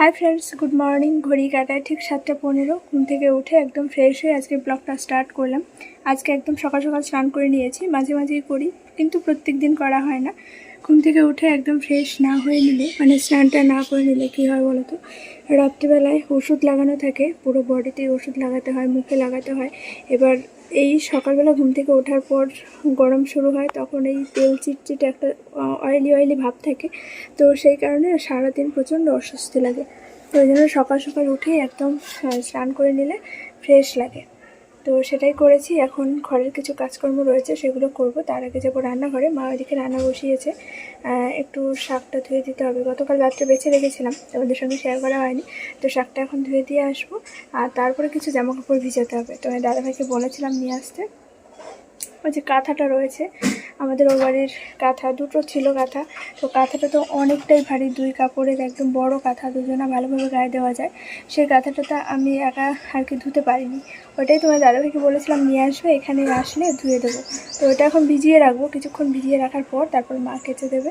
Hi friends good morning ঘড়ি কাটায় ঠিক সাতটা পনেরো। ঘুম থেকে উঠে একদম ফ্রেশ হয়ে আজকে ব্লগটা স্টার্ট করলাম। আজকে একদম সকাল সকাল স্নান করে নিয়েছি, মাঝে মাঝেই করি, কিন্তু প্রত্যেক দিন করা হয় না। ঘুম থেকে উঠে একদম ফ্রেশ না হয়ে নিলে মানে স্নানটা না করে নিলে কী হয় বলো তো রাত্রিবেলায় ওষুধ লাগানো থাকে, পুরো বডিতেই ওষুধ লাগাতে হয়, মুখে লাগাতে হয়। এবার এই সকালবেলা ঘুম থেকে ওঠার পর গরম শুরু হয়, তখন এই তেল চিটচিটে একটা অয়েলি অয়েলি ভাব থাকে। তো সেই কারণে সারাদিন প্রচণ্ড অস্বস্তি লাগে। তো ওই জন্য সকাল সকাল উঠে একদম স্নান করে নিলে ফ্রেশ লাগে। তো সেটাই করেছি। এখন ঘরের কিছু কাজকর্ম রয়েছে, সেগুলো করব। তার আগে যাব রান্নাঘরে। মা ওইদিকে রান্না বসিয়েছে। একটু শাকটা ধুয়ে দিতে হবে। গতকাল রাত্রে বেছে রেখেছিলাম। তোমাদের সঙ্গে শেয়ার করা হয়নি। তো শাকটা এখন ধুয়ে দিয়ে আসব। আর তারপরে কিছু জামাকাপড় ভিজাতে হবে। তো আমি দাদাভাইকে বলেছিলাম নিয়ে আসতে। ওই যে কাঁথাটা রয়েছে, আমাদের ও বাড়ির কাঁথা, দুটো ছিল কাঁথা। তো কাঁথাটা তো অনেকটাই ভারী, দুই কাপড়ের একদম বড় কাঁথা, দুজনা ভালোভাবে গায়ে দেওয়া যায়। সেই কাঁথাটা আমি একা আর কি ধুতে পারিনি। ওটাই তোমার দাদাভাইকে বলেছিলাম, নিয়ে আসবে, এখানে আসলে ধুয়ে দেবো। তো ওটা এখন ভিজিয়ে রাখব, কিছুক্ষণ ভিজিয়ে রাখার পর তারপর মা কেচে দেবে।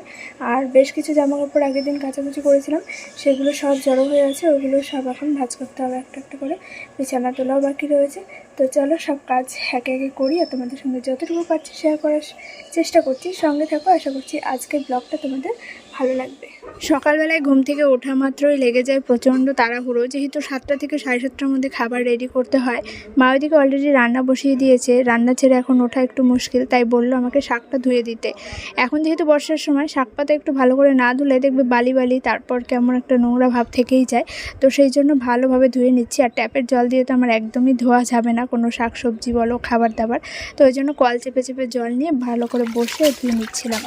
আর বেশ কিছু জামা কাপড় আগের দিন কাচাকুচি করেছিলাম, সেগুলো সব জড়ো হয়ে আছে, ওগুলো সব এখন ভাজ করতে হবে একটা একটা করে। বিছানা তোলাও বাকি রয়েছে তো চলো সব কাজ একে একে করি আর তোমাদের সঙ্গে যতটুকু পারছি শেয়ার করার চেষ্টা করছি। সঙ্গে থাকো, আশা করছি আজকের ব্লগটা তোমাদের ভালো লাগবে। সকালবেলায় ঘুম থেকে ওঠা মাত্রই লেগে যায় প্রচণ্ড তাড়াহুড়ো। যেহেতু সাতটা থেকে সাড়ে সাতটার মধ্যে খাবার রেডি করতে হয়, মা ওইদিকে অলরেডি রান্না বসিয়ে দিয়েছে। রান্না ছেড়ে এখন ওঠা একটু মুশকিল, তাই বলল আমাকে শাকটা ধুয়ে দিতে। এখন যেহেতু বর্ষার সময়, শাক পাতা একটু ভালো করে না ধুলে দেখবে বালি বালি, তারপর কেমন একটা নোংরা ভাব থেকেই যায়। তো সেই জন্য ভালোভাবে ধুয়ে নিচ্ছি, আর ট্যাপের জল দিয়ে তো আমার একদমই ধোয়া যাবে না কোনো শাক সবজি বলো, খাবার দাবার। তো ওই জন্য কল চেপে চেপে জল নিয়ে ভালো করে বসে ধুয়ে নিচ্ছিলাম।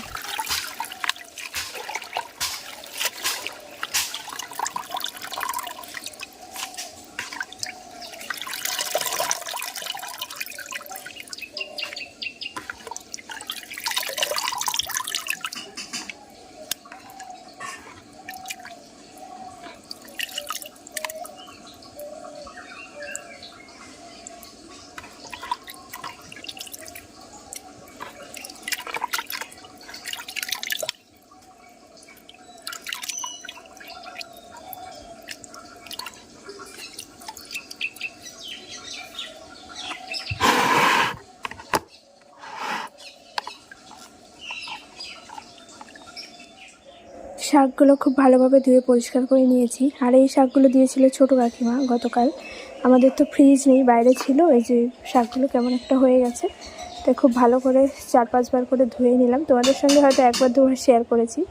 শাকগুলো খুব ভালোভাবে ধুয়ে পরিষ্কার করে নিয়েছি। আর এই শাকগুলো দিয়েছিল ছোটো কাকিমা গতকাল। আমাদের তো ফ্রিজ নেই, বাইরে ছিল। এই যে শাকগুলো কেমন একটা হয়ে গেছে। তাই খুব ভালো করে চার পাঁচবার করে ধুয়ে নিলাম। তোমাদের সঙ্গে হয়তো একবার দুবার শেয়ার করেছি।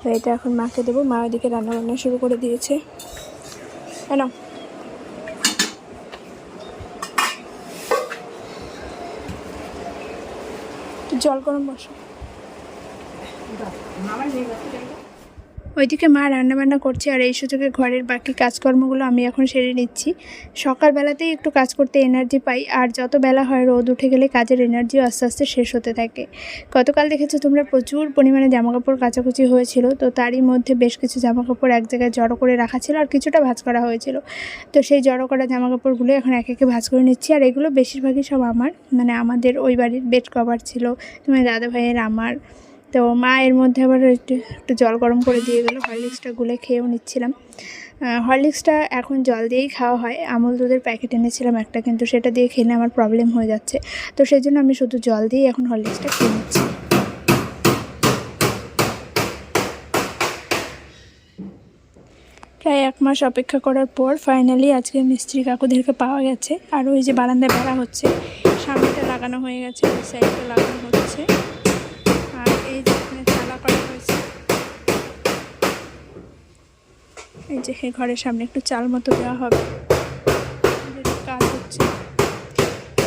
তো এটা এখন মাকে দেবো। মা ওইদিকে রান্না বান্না শুরু করে দিয়েছে। কেন জল গরম বসো। ওইদিকে মা রান্নাবান্না করছে আর এই সুযোগে ঘরের বাকি কাজকর্মগুলো আমি এখন সেরে নিচ্ছি। সকালবেলাতেই একটু কাজ করতে এনার্জি পাই আর যত বেলা হয় রোদ উঠে গেলে কাজের এনার্জিও আস্তে আস্তে শেষ হতে থাকে। গতকাল দেখেছ তোমরা প্রচুর পরিমাণে জামাকাপড় কাচাকুচি হয়েছিল, তো তারই মধ্যে বেশ কিছু জামাকাপড় এক জায়গায় জড়ো করে রাখা ছিল আর কিছুটা ভাঁজ করা হয়েছিল। তো সেই জড়ো করা জামাকাপড়গুলো এখন এক একে ভাঁজ করে নিচ্ছি আর এগুলো বেশিরভাগই সব আমার মানে আমাদের ওই বাড়ির বেড কভার ছিল, তোমার দাদা ভাইয়ের আমার তো মা এর মধ্যে আবার একটু একটু জল গরম করে দিয়ে গেলো। হরলিক্সটা গুলে খেয়েও নিচ্ছিলাম। হরলিক্সটা এখন জল দিয়েই খাওয়া হয়। আমুল দুধের প্যাকেট এনেছিলাম একটা, কিন্তু সেটা দিয়ে খেলে আমার প্রবলেম হয়ে যাচ্ছে। তো সেই জন্য আমি শুধু জল দিয়েই এখন হরলিক্সটা খেয়ে নিচ্ছি। প্রায় এক মাস অপেক্ষা করার পর ফাইনালি আজকে মিস্ত্রি কাকুদেরকে পাওয়া গেছে। আর ওই যে বারান্দায় বেড়া হচ্ছে, সামনেটা লাগানো হয়ে গেছে ওই সাইডটা লাগানো হচ্ছে আর এই যে এখানে চালা করা হয়েছে এই যে ঘরের সামনে একটু চাল মতো দেওয়া হবে যেটা কাজ হচ্ছে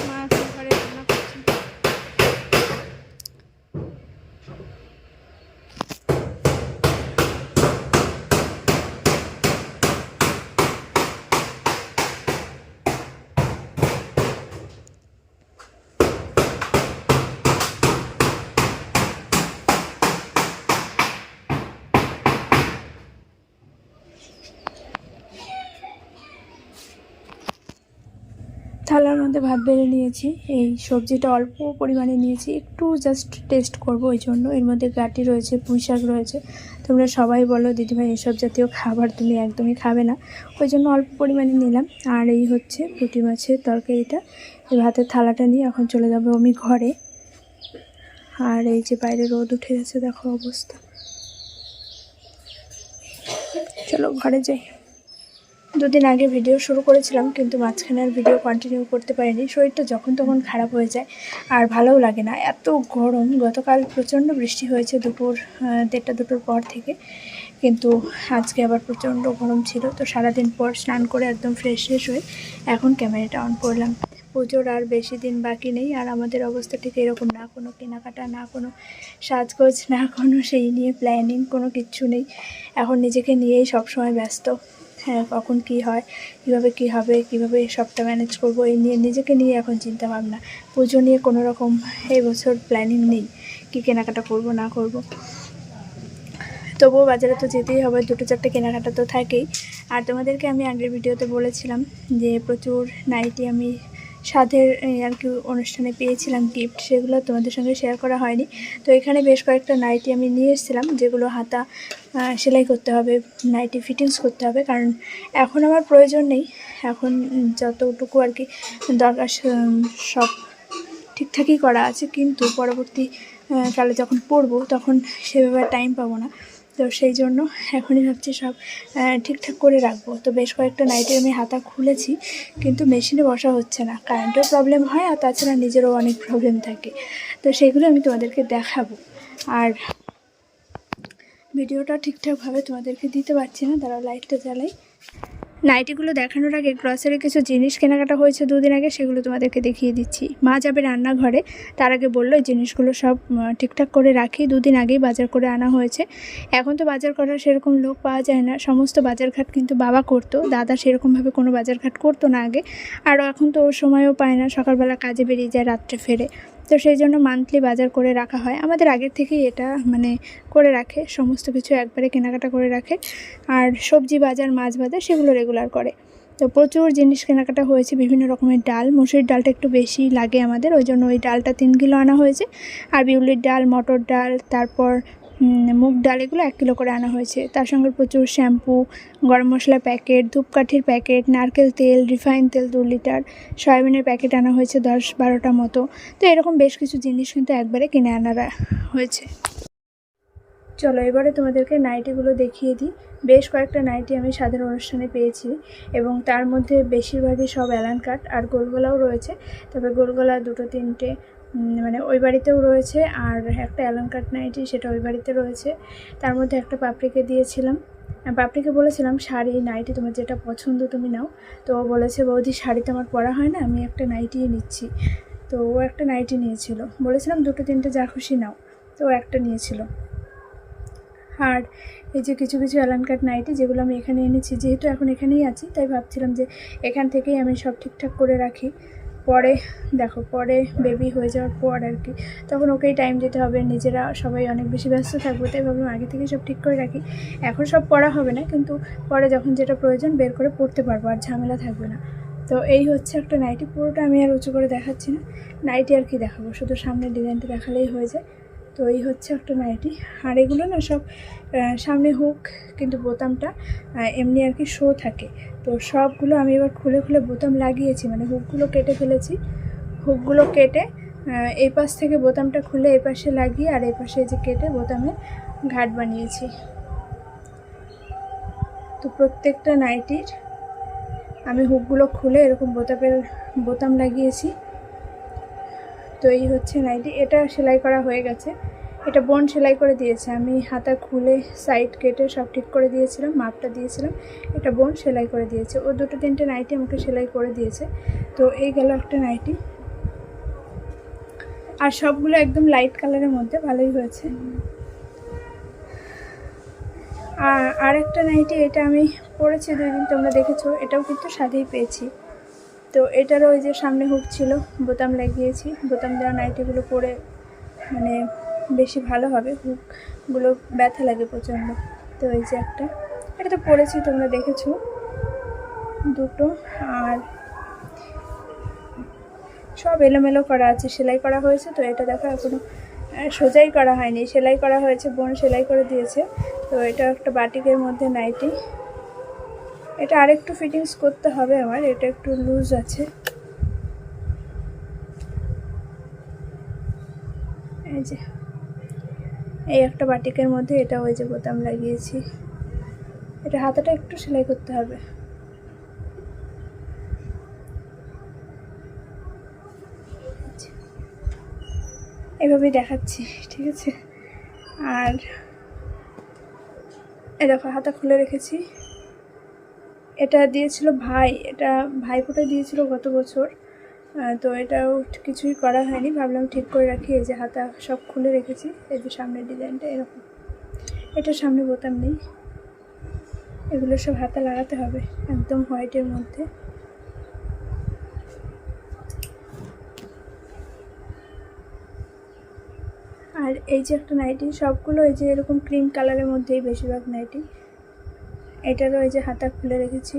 মা এখন ঘরে রান্না করছে ভাত বেড়ে নিয়েছি। এই সবজিটা অল্প পরিমাণে নিয়েছি। একটু জাস্ট টেস্ট করব ওই জন্য। এর মধ্যে গাটি রয়েছে, পুঁই শাক রয়েছে। তোমরা সবাই বলো, দিদিভাই, এসব জাতীয় খাবার তুমি একদমই খাবে না। ওই জন্য অল্প পরিমাণে নিলাম। আর এই হচ্ছে পুঁটি মাছের তরকারিটা। এই ভাতের থালাটা নিয়ে এখন চলে যাব আমি ঘরে। আর এই যে বাইরে রোদ উঠে গেছে, দেখো অবস্থা। চলো ঘরে যাই। দুদিন আগে ভিডিও শুরু করেছিলাম, কিন্তু মাঝখানে আর ভিডিও কন্টিনিউ করতে পারিনি। শরীরটা যখন তখন খারাপ হয়ে যায়, আর ভালোও লাগে না। এত গরম, গতকাল প্রচণ্ড বৃষ্টি হয়েছে দুপুর দেড়টা দুটোর পর থেকে। কিন্তু আজকে আবার প্রচণ্ড গরম ছিল, তো সারাদিন পর স্নান করে একদম ফ্রেশ ফ্রেশ হয়ে এখন ক্যামেরাটা অন করলাম। পুজোর আর বেশি দিন বাকি নেই, আর আমাদের অবস্থা ঠিক এরকম না। কোনো কেনাকাটা না, কোনো সাজগোজ না, কোনো সেই নিয়ে প্ল্যানিং কোনো কিচ্ছু নেই। এখন নিজেকে নিয়েই সবসময় ব্যস্ত। হ্যাঁ কখন কি হয়, কীভাবে কি হবে, কীভাবে সবটা ম্যানেজ করব, এই নিয়ে নিজেকে নিয়ে এখন চিন্তা ভাবনা। পুজো নিয়ে কোনো রকম এই বছর প্ল্যানিং নেই, কী কেনাকাটা করব, না করব। তবুও বাজারে তো যেতেই হবে, দুটো চারটে কেনাকাটা তো থাকেই। আর তোমাদেরকে আমি আগের ভিডিওতে বলেছিলাম যে প্রচুর নাইটি আমি সাধের আর কি, অনুষ্ঠানে পেয়েছিলাম গিফট সেগুলো তোমাদের সঙ্গে শেয়ার করা হয়নি। তো এখানে বেশ কয়েকটা নাইটি আমি নিয়ে এসেছিলাম, যেগুলো হাতা সেলাই করতে হবে নাইটি ফিটিংস করতে হবে, কারণ এখন আমার প্রয়োজন নেই। এখন যতটুকু আর কি দরকার সব ঠিকঠাকই করা আছে, কিন্তু পরবর্তী কালে যখন পড়ব তখন সেভাবে টাইম পাবো না। তো সেই জন্য এখনই ভাবছি সব ঠিকঠাক করে রাখব। তো বেশ কয়েকটা নাইটে আমি হাতা খুলেছি, কিন্তু মেশিনে বসা হচ্ছে না। কারেন্টও প্রবলেম হয় আর তাছাড়া নিজেরও অনেক প্রবলেম থাকে। তো সেগুলো আমি তোমাদেরকে দেখাবো। আর ভিডিওটা ঠিকঠাকভাবে তোমাদেরকে দিতে পারছি না, তারা লাইটটা জ্বালাই নাইটিগুলো দেখানোর আগে গ্রসারি কিছু জিনিস কেনাকাটা হয়েছে দুদিন আগে, সেগুলো তোমাদেরকে দেখিয়ে দিচ্ছি। মা যাবে রান্নাঘরে, তার আগে বলল এই জিনিসগুলো সব ঠিকঠাক করে রাখি, দুদিন আগেই বাজার করে আনা হয়েছে। এখন তো বাজার করার সেরকম লোক পাওয়া যায় না, সমস্ত বাজারঘাট কিন্তু বাবা করতো, দাদা সেরকমভাবে কোনো বাজারঘাট করতো না আগে। আর এখন তো ওর সময়ও পায় না, সকালবেলা কাজে বেরিয়ে যায়, রাত্রে ফেরে। তো সেই জন্য মান্থলি বাজার করে রাখা হয়। আমাদের আগের থেকেই এটা মানে করে রাখে, সমস্ত কিছু একবারে কেনাকাটা করে রাখে। আর সবজি বাজার, মাছ বাজার সেগুলো রেগুলার করে। তো প্রচুর জিনিস কেনাকাটা হয়েছে, বিভিন্ন রকমের ডাল। মুসুরির ডালটা একটু বেশি লাগে আমাদের, ওই জন্য ওই ডালটা তিন কিলো আনা হয়েছে। আর বিউলির ডাল, মটর ডাল, তারপর মুগ ডাল এগুলো এক কিলো করে আনা হয়েছে। তার সঙ্গে প্রচুর শ্যাম্পু, গরম মশলা প্যাকেট, ধূপকাঠির প্যাকেট, নারকেল তেল, রিফাইন তেল দু লিটার, সয়াবিনের প্যাকেট আনা হয়েছে দশ বারোটা মতো। তো এরকম বেশ কিছু জিনিস কিন্তু একবারে কিনে আনা হয়েছে। চলো এবারে তোমাদেরকে নাইটিগুলো দেখিয়ে দিই। বেশ কয়েকটা নাইটি আমি সাধারণ অনুষ্ঠানে পেয়েছি এবং তার মধ্যে বেশিরভাগই সব অ্যালান কাট আর গোলগোলাও রয়েছে। তবে গোলগোলা দুটো, তিনটে মানে ওই বাড়িতেও রয়েছে আর একটা অ্যালান কাট নাইটি সেটা ওই বাড়িতে রয়েছে। তার মধ্যে একটা পাপড়িকে দিয়েছিলাম। পাপড়িকে বলেছিলাম, শাড়ি, নাইটি তোমার যেটা পছন্দ তুমি নাও। তো ও বলেছে, বৌদি, শাড়ি তো আমার পরা হয় না, আমি একটা নাইটিই নিচ্ছি। তো ও একটা নাইটি নিয়েছিল। বলেছিলাম, দুটো, তিনটে যা খুশি নাও। তো ও একটা নিয়েছিল। আর এই যে কিছু কিছু অ্যালান কাট নাইটি যেগুলো আমি এখানে এনেছি, যেহেতু এখন এখানেই আছি, তাই ভাবছিলাম যে এখান থেকেই আমি সব ঠিকঠাক করে রাখি। পরে, দেখো, পরে বেবি হয়ে যাওয়ার পর আর কি। তখন ওকেই টাইম দিতে হবে, নিজেরা সবাই অনেক বেশি ব্যস্ত থাকব, তাই ভাবলাম আগে থেকে সব ঠিক করে রাখি। এখন সব পড়া হবে না, কিন্তু পরে যখন যেটা প্রয়োজন বের করে পড়তে পারব, আর ঝামেলা থাকবে না। তো এই হচ্ছে একটা নাইটি পুরোটা আমি আর উঁচু করে দেখাচ্ছি না। নাইটি আর কি দেখাবো, শুধু সামনের ডিজাইনটা দেখালেই হয়ে যায়। তো এই হচ্ছে একটা নাইটি আর এগুলো না সব সামনে হুক, কিন্তু বোতামটা এমনি আর কি শো থাকে। তো সবগুলো আমি এবার খুলে খুলে বোতাম লাগিয়েছি মানে হুকগুলো কেটে ফেলেছি। হুকগুলো কেটে এই পাশ থেকে বোতামটা খুলে এই পাশে লাগিয়ে আর এই পাশে যে কেটে বোতামের ঘাট বানিয়েছি। তো প্রত্যেকটা নাইটির আমি হুকগুলো খুলে এরকম বোতামের, বোতাম লাগিয়েছি। তো এই হচ্ছে নাইটি এটা সেলাই করা হয়ে গেছে। এটা বোন সেলাই করে দিয়েছে। আমি হাতা খুলে সাইড কেটে সব ঠিক করে দিয়েছিলাম, মাপটা দিয়েছিলাম। এটা বোন সেলাই করে দিয়েছে। ও দুটো তিনটে নাইটি আমাকে সেলাই করে দিয়েছে। তো এই গেল একটা নাইটি আর সবগুলো একদম লাইট কালারের মধ্যে ভালোই হয়েছে। আর আরেকটা নাইটি এটা আমি পরেছি দুই দিন, তোমরা দেখেছ, এটাও কিন্তু সাথেই পেয়েছি। তো এটারও ওই যে সামনে হুক ছিল, বোতাম লাগিয়েছি। বোতাম দেওয়া নাইটিগুলো পরে মানে বেশি ভালো হবে হুকগুলো ব্যথা লাগে প্রচণ্ড। তো এই যে একটা, এটা তো পরেছি, তোমরা দেখেছ। দুটো আর সব এলোমেলো করা আছে, সেলাই করা হয়েছে। তো এটা দেখো, এখনও সোজাই করা হয়নি। সেলাই করা হয়েছে, বোন সেলাই করে দিয়েছে। তো এটা একটা বাটিকের মধ্যে নাইটি। এটা আরেকটু ফিটিংস করতে হবে আমার, এটা একটু লুজ আছে। এই যে, এই একটা বাটিকের মধ্যে এটা ওই যে বোতাম লাগিয়েছি। এটা হাতাটা একটু সেলাই করতে হবে। এভাবেই দেখাচ্ছি, ঠিক আছে? আর এ দেখো, হাতা খুলে রেখেছি। এটা দিয়েছিল ভাই, এটা ভাইফোঁটা দিয়েছিল গত বছর। তো এটাও কিছুই করা হয়নি। ভাবলাম ঠিক করে রাখি, এই যে হাতা সব খুলে রেখেছি, এই যে সামনের ডিজাইনটা এরকম। এটা সামনে বোতাম নেই। এগুলো সব হাতা লাগাতে হবে, একদম হোয়াইটের মধ্যে। আর এই যে একটা নাইটি সবগুলো এই যে এরকম ক্রিম কালারের মধ্যেই বেশিরভাগ নাইটি এটারও এই যে হাতা খুলে রেখেছি,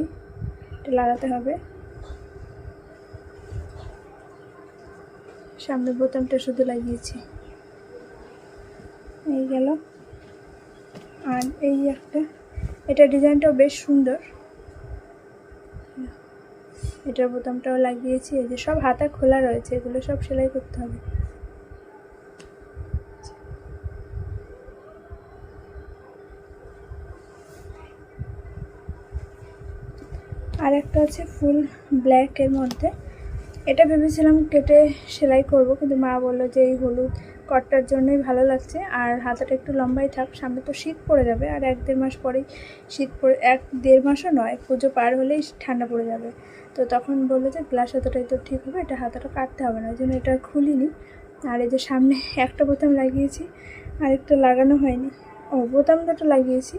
এটা লাগাতে হবে। সামনে বোতামটা শুধু লাগিয়েছি। এই গেল। আর এই একটা, এটা ডিজাইনটাও বেশ সুন্দর। এটার বোতামটাও লাগিয়েছি, এই যে সব হাতা খোলা রয়েছে, এগুলো সব সেলাই করতে হবে। আর একটা আছে ফুল ব্ল্যাকের মধ্যে। এটা ভেবেছিলাম কেটে সেলাই করব, কিন্তু মা বলল যে এই হলুদ কটটার জন্যই ভালো লাগছে। আর হাতাটা একটু লম্বাই থাক, সামনে তো শীত পড়ে যাবে, আর এক দেড় মাস পরেই শীত পড়ে, এক দেড় মাসও নয়, পুজো পার হলেই ঠান্ডা পড়ে যাবে। তো তখন বলল যে গ্লাস হাতাটাই তো ঠিক হবে, এটা হাতাটা কাটতে হবে না, ওই জন্য এটা খুলিনি। আর এই যে সামনে একটা বোতাম লাগিয়েছি আর একটা লাগানো হয়নি। ও বোতাম দুটো লাগিয়েছি,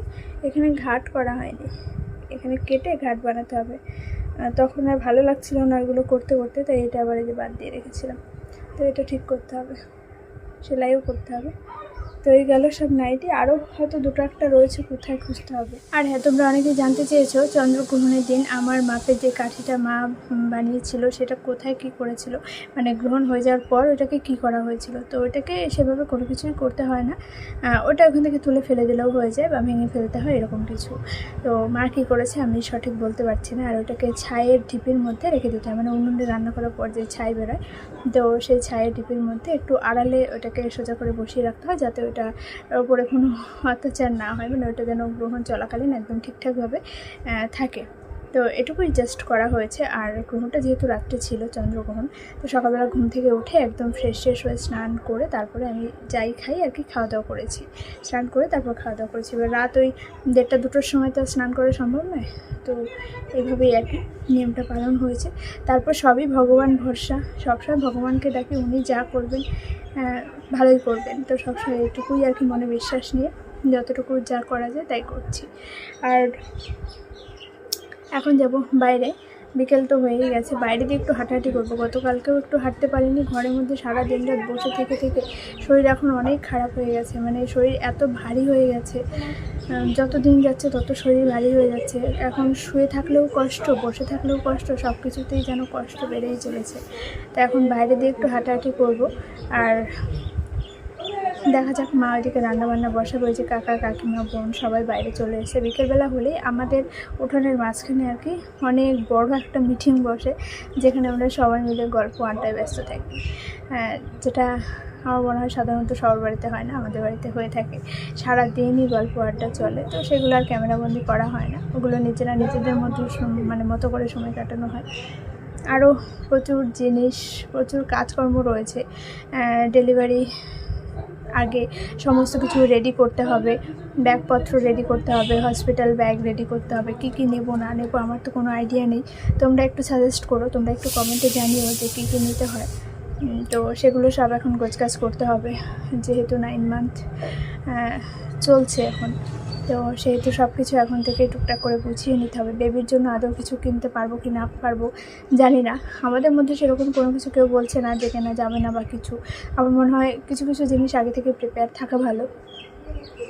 এখানে ঘাট করা হয়নি। এখানে কেটে ঘাট বানাতে হবে। তখন আর ভালো লাগছিল না ওইগুলো করতে করতে, তাই এটা আবার এই যে বাদ দিয়ে রেখেছিলাম। তো এটা ঠিক করতে হবে। সেলাইও করতে হবে। তো এই গেল সব নাইটি। আরও হয়তো দুটো একটা রয়েছে কোথায় খুঁজতে হবে। আর হ্যাঁ তোমরা অনেকেই জানতে চেয়েছো, চন্দ্রগ্রহণের দিন আমার মাপের যে কাঠিটা মা বানিয়েছিল, সেটা কোথায় কি করেছিল? মানে গ্রহণ হয়ে যাওয়ার পর ওটাকে কি করা হয়েছিল? তো ওটাকে সেভাবে কোনো কিছুই করতে হয় না। ওটা ওখান থেকে তুলে ফেলে দিলেও হয়ে যায় বা ভেঙে ফেলতে হয়, এরকম কিছু। তো মা কী করেছে আমি সঠিক বলতে পারছি না। আর ওটাকে ছাইয়ের ঢিপির মধ্যে রেখে দিতে হয়। মানে উনুনে রান্না করার পর যে ছাই বেরোয়, তো সেই ছাইয়ের ঢিপির মধ্যে একটু আড়ালে ওটাকে সোজা করে বসিয়ে রাখতে হয়, যাতে ওটা ওপরে কোনো অত্যাচার না হয় মানে ওটা যেন গ্রহণ চলাকালীন একদম ঠিকঠাকভাবে থাকে। তো এটুকুই জাস্ট করা হয়েছে। আর গ্রহণটা যেহেতু রাত্রে ছিল চন্দ্রগ্রহণ, তো সকালবেলা ঘুম থেকে উঠে একদম ফ্রেশ ফ্রেশ হয়ে স্নান করে তারপরে আমি যাই খাই আর কি খাওয়া দাওয়া করেছি। স্নান করে তারপর খাওয়া দাওয়া করেছি। এবার রাত ওই দেড়টা দুটোর সময় তো স্নান করা সম্ভব নয়, তো এইভাবেই আর কি নিয়মটা পালন হয়েছে। তারপর সবই ভগবান ভরসা, সবসময় ভগবানকে ডাকি উনি যা করবেন ভালোই করবেন। তো সবসময় এটুকুই আর কি মনে বিশ্বাস নিয়ে যতটুকু যা করা যায় তাই করছি। আর এখন যাব বাইরে। বিকেল তো হয়েই গেছে। বাইরে দিয়ে একটু হাঁটাহাঁটি করব। গতকালকেও একটু হাঁটতে পারিনি। ঘরের মধ্যে সারা দিন রাত বসে থেকে থেকে শরীর এখন অনেক খারাপ হয়ে গেছে। মানে শরীর এত ভারী হয়ে গেছে। যত দিন যাচ্ছে তত শরীর ভারী হয়ে যাচ্ছে। এখন শুয়ে থাকলেও কষ্ট, বসে থাকলেও কষ্ট সব কিছুতেই যেন কষ্ট বেড়েই চলেছে। তো এখন বাইরে দিয়ে একটু হাঁটাহাঁটি করব। আর দেখা যাক মা ওইদিকে রান্নাবান্না বসা যে কাকা, কাকিমা, বোন সবাই বাইরে চলে এসে বিকেলবেলা হলেই আমাদের উঠোনের মাঝখানে আর কি অনেক বড় একটা মিটিং বসে, যেখানে আমরা সবাই মিলে গল্প আড্ডায় ব্যস্ত থাকি। হ্যাঁ যেটা আমার মনে হয় সাধারণত সবার বাড়িতে হয় না, আমাদের বাড়িতে হয়ে থাকে। সারা দিনই গল্প আড্ডা চলে, তো সেগুলো আর ক্যামেরাবন্দি করা হয় না। ওগুলো নিজেরা নিজেদের মতো মানে মতো করে সময় কাটানো হয়। আরও প্রচুর জিনিস, প্রচুর কাজকর্ম রয়েছে ডেলিভারি আগে সমস্ত কিছু রেডি করতে হবে, ব্যাগপত্র রেডি করতে হবে হসপিটাল ব্যাগ রেডি করতে হবে, কী কী নেব, না নেব, আমার তো কোনো আইডিয়া নেই। তোমরা একটু সাজেস্ট করো, তোমরা একটু কমেন্টে জানিও যে কী কী নিতে হয়। তো সেগুলো সব এখন গোছগাছ করতে হবে, যেহেতু নাইন মান্থ চলছে এখন। তো সেহেতু সব কিছু এখন থেকে টুকটাক করে গুছিয়ে নিতে হবে। বেবির জন্য আদৌ কিছু কিনতে পারব কি না পারব জানি না। আমাদের মধ্যে সেরকম কোনো কিছু কেউ বলছে না যে কেনা যাবে না বা কিছু। আমার মনে হয় কিছু কিছু জিনিস আগে থেকে প্রিপেয়ার থাকা ভালো।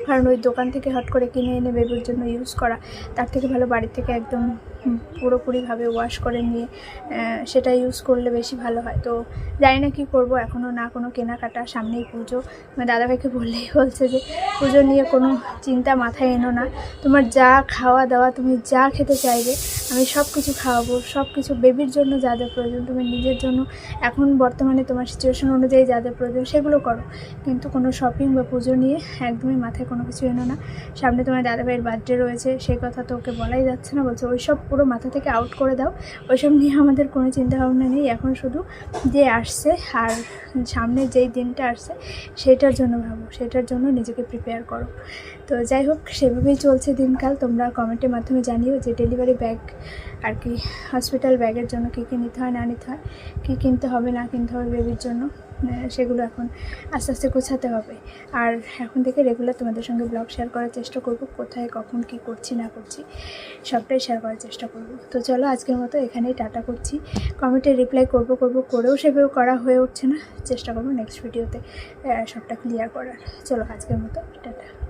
কারণ ওই দোকান থেকে হট করে কিনে এনে বেবির জন্য ইউজ করা, তার থেকে ভালো বাড়ি থেকে একদম পুরোপুরিভাবে ওয়াশ করে নিয়ে সেটা ইউজ করলে বেশি ভালো হয়। তো জানি না কী করব এখনও না কোনো কেনাকাটা, সামনেই পুজো। দাদাভাইকে বললেই বলছে যে, পুজো নিয়ে কোনো চিন্তা মাথায় এনো না। তোমার যা খাওয়া দাওয়া, তুমি যা খেতে চাইবে, আমি সব কিছু খাওয়াবো। সব কিছু বেবির জন্য যা যা প্রয়োজন, তুমি নিজের জন্য। এখন বর্তমানে তোমার সিচুয়েশন অনুযায়ী যা যা প্রয়োজন, সেগুলো করো। কিন্তু কোনো শপিং বা পুজো নিয়ে একদমই মাথায় কোনো কিছু এনো না। সামনে তোমার দাদাভাইয়ের বার্থডে রয়েছে, সেই কথা তো ওকে বলাই যাচ্ছে না। বলছে, ওইসব পুরো মাথা থেকে আউট করে দাও। ওইসব নিয়ে আমাদের কোনো চিন্তা ভাবনা নেই। এখন শুধু যে আসছে আর সামনে যেই দিনটা আসছে, সেটার জন্য ভাবো, সেটার জন্য নিজেকে প্রিপেয়ার করো। তো যাই হোক, সেভাবেই চলছে দিনকাল। তোমরা কমেন্টের মাধ্যমে জানিও যে ডেলিভারি ব্যাগ আর কি হসপিটাল ব্যাগের জন্য কী কী নিতে হয়, না নিতে হয়, কী কিনতে হবে, না কিনতে হবে বেবির জন্য। সেগুলো এখন আস্তে আস্তে গোছাতে হবে। আর এখন থেকে রেগুলার তোমাদের সঙ্গে ব্লগ শেয়ার করার চেষ্টা করব, কোথায়, কখন, কি করছি, না করছি, সবটাই শেয়ার করার চেষ্টা করব। তো চলো আজকের মতো এখানেই টাটা করছি। কমেন্টে রিপ্লাই করব করব, করেও সেভাবে করা হয়ে উঠছে না। চেষ্টা করব নেক্সট ভিডিওতে সবটা ক্লিয়ার করার। চলো আজকের মতো, টাটা।